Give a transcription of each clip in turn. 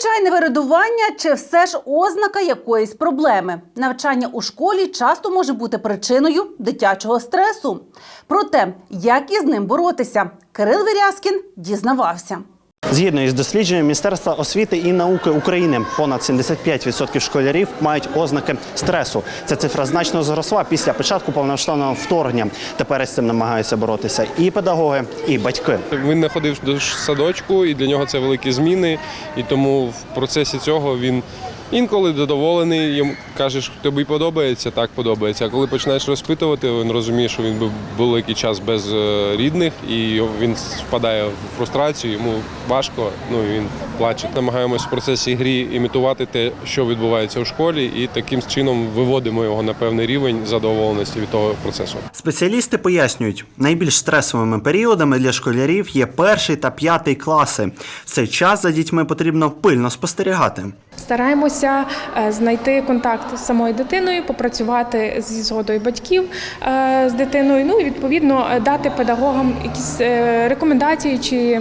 Звичайне вирядування чи все ж ознака якоїсь проблеми. Навчання у школі часто може бути причиною дитячого стресу. Про те, як із ним боротися, Кирил Вірязкін дізнавався. Згідно із дослідженням Міністерства освіти і науки України, понад 75% школярів мають ознаки стресу. Ця цифра значно зросла після початку повномасштабного вторгнення. Тепер із цим намагаються боротися і педагоги, і батьки. Він не ходив до садочку, і для нього це великі зміни. І тому в процесі цього він інколи задоволений. Йому кажеш, тобі подобається, так подобається. А коли починаєш розпитувати, він розуміє, що він був великий час без е, рідних, і він впадає в фрустрацію, йому важко, ну він плаче. Намагаємось в процесі грі імітувати те, що відбувається у школі, і таким чином виводимо його на певний рівень задоволеності від того процесу. Спеціалісти пояснюють, найбільш стресовими періодами для школярів є перший та п'ятий класи. В цей час за дітьми потрібно пильно спостерігати. Стараємося е, знайти контакт з самою дитиною, попрацювати зі згодою батьків е, з дитиною. Ну і відповідно е, дати педагогам якісь рекомендації чи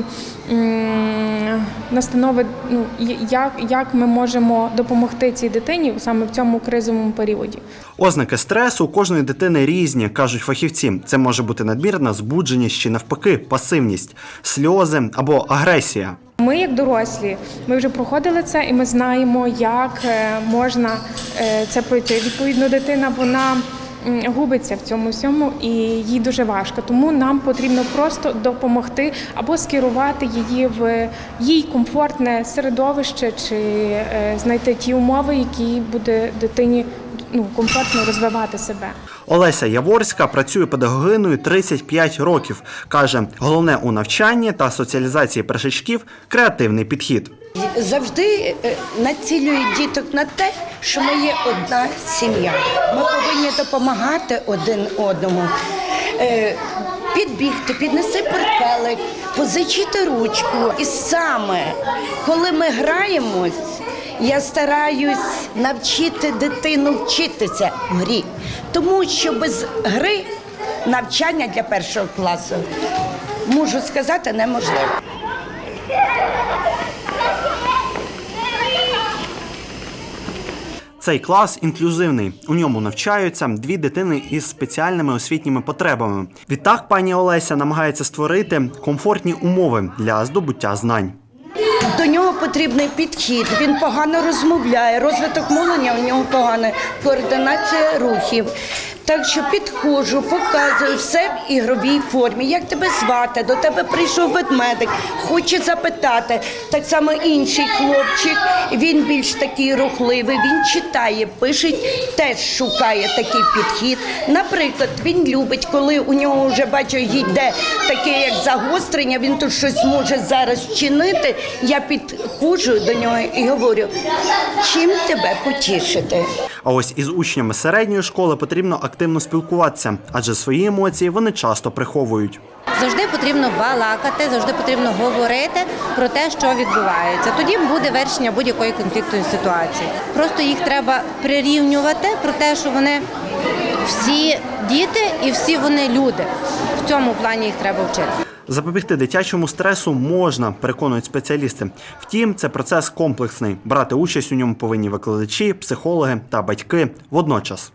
настанови, ну як, як ми можемо допомогти цій дитині саме в цьому кризовому періоді. Ознаки стресу у кожної дитини різні, кажуть фахівці. Це може бути надмірна збудженість чи навпаки пасивність, сльози або агресія. Ми, як дорослі, ми вже проходили це, і ми знаємо, як е, можна е, це пройти. Відповідно, дитина вона губиться в цьому всьому, і їй дуже важко. Тому нам потрібно просто допомогти або скерувати її в їй комфортне середовище, чи е, знайти ті умови, які буде дитині ну, комфортно розвивати себе. Олеся Яворська працює педагогиною 35 років. каже, головне у навчанні та соціалізації першачків креативний підхід. завжди е, націлюють діток на те, що ми є одна сім'я. Ми повинні допомагати один одному. Е, Підбігти, піднеси портфелик, позичити ручку. І саме коли ми граємось, я стараюсь навчити дитину вчитися в грі, тому що без гри навчання для першого класу можу сказати неможливо. Цей клас інклюзивний. У ньому навчаються дві дитини із спеціальними освітніми потребами. Відтак пані Олеся намагається створити комфортні умови для здобуття знань. До нього потрібний підхід. Він погано розмовляє, розвиток мовлення у нього поганий, координація рухів. Так що підходжу, показую все в ігровій формі. Як тебе звати? До тебе прийшов ведмедик, хоче запитати. Так само інший хлопчик, він більш такий рухливий, він читає, пише, теж шукає такий підхід. Наприклад, він любить, коли у нього вже бачу, йде таке як загострення, він тут щось може зараз вчинити. Я підходжу до нього і говорю, чим тебе потішити. А ось із учнями середньої школи потрібно активно спілкуватися, адже свої емоції вони часто приховують. Завжди потрібно балакати, завжди потрібно говорити про те, що відбувається. Тоді буде вирішення будь-якої конфліктної ситуації. Просто їх треба прирівнювати про те, що вони всі діти і всі вони люди. В цьому плані їх треба вчити. Запобігти дитячому стресу можна, переконують спеціалісти. Втім, це процес комплексний. Брати участь у ньому повинні викладачі, психологи та батьки водночас.